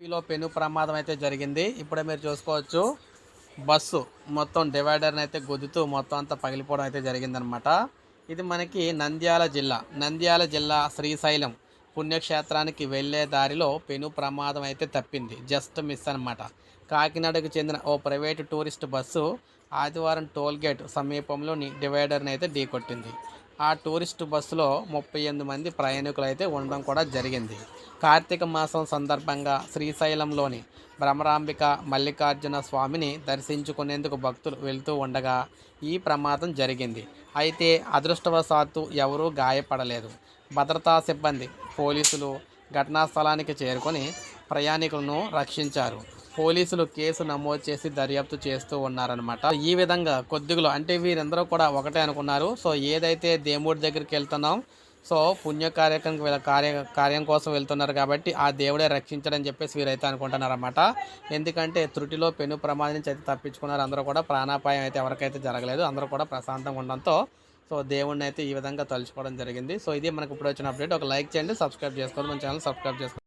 ఏపీలో పెను ప్రమాదం అయితే జరిగింది. ఇప్పుడే మీరు చూసుకోవచ్చు. బస్సు మొత్తం డివైడర్ని అయితే గుద్దుతూ మొత్తం అంతా పగిలిపోవడం అయితే జరిగిందనమాట ఇది మనకి నంద్యాల జిల్లా. నంద్యాల జిల్లా శ్రీశైలం పుణ్యక్షేత్రానికి వెళ్ళే దారిలో పెను ప్రమాదం అయితే తప్పింది. జస్ట్ మిస్ అనమాట కాకినాడకు చెందిన ఓ ప్రైవేటు టూరిస్ట్ బస్సు ఆదివారం టోల్గేట్ సమీపంలోని డివైడర్ని అయితే ఢీకొట్టింది ఆ టూరిస్ట్ బస్సులో ముప్పై ఎనిమిది మంది ప్రయాణికులు అయితే ఉండడం కూడా జరిగింది. కార్తీక మాసం సందర్భంగా శ్రీశైలంలోని భ్రమరాంబిక మల్లికార్జున స్వామిని దర్శించుకునేందుకు భక్తులు వెళ్తూ ఉండగా ఈ ప్రమాదం జరిగింది. అయితే అదృష్టవశాత్తు ఎవరూ గాయపడలేదు. భద్రతా సిబ్బంది పోలీసులు ఘటనా స్థలానికి చేరుకొని ప్రయాణికులను రక్షించారు. పోలీసులు కేసు నమోదు చేసి దర్యాప్తు చేస్తూ ఉన్నారనమాట ఈ విధంగా కొద్దిగులు అంటే వీరందరూ కూడా ఒకటే అనుకున్నారు. సో ఏదైతే దేవుడి దగ్గరికి వెళ్తున్నాం సో పుణ్య కార్యక్రమం వీళ్ళ కార్య కార్యం కోసం వెళ్తున్నారు కాబట్టి ఆ దేవుడే రక్షించడని చెప్పేసి వీరైతే అనుకుంటున్నారన్నమాట. ఎందుకంటే త్రుటిలో పెను ప్రమాదం నుంచి అయితే తప్పించుకున్నారు. అందరూ కూడా ప్రాణాపాయం అయితే ఎవరికైతే జరగలేదు అందరూ కూడా ప్రశాంతంగా ఉండడంతో సో దేవుడిని అయితే ఈ విధంగా తలుచుకోవడం జరిగింది. సో ఇది మనకు ఇప్పుడు వచ్చిన అప్డేట్. ఒక లైక్ చేయండి సబ్స్క్రైబ్ చేసుకోండి మన ఛానల్ సబ్స్క్రైబ్ చేసుకోండి.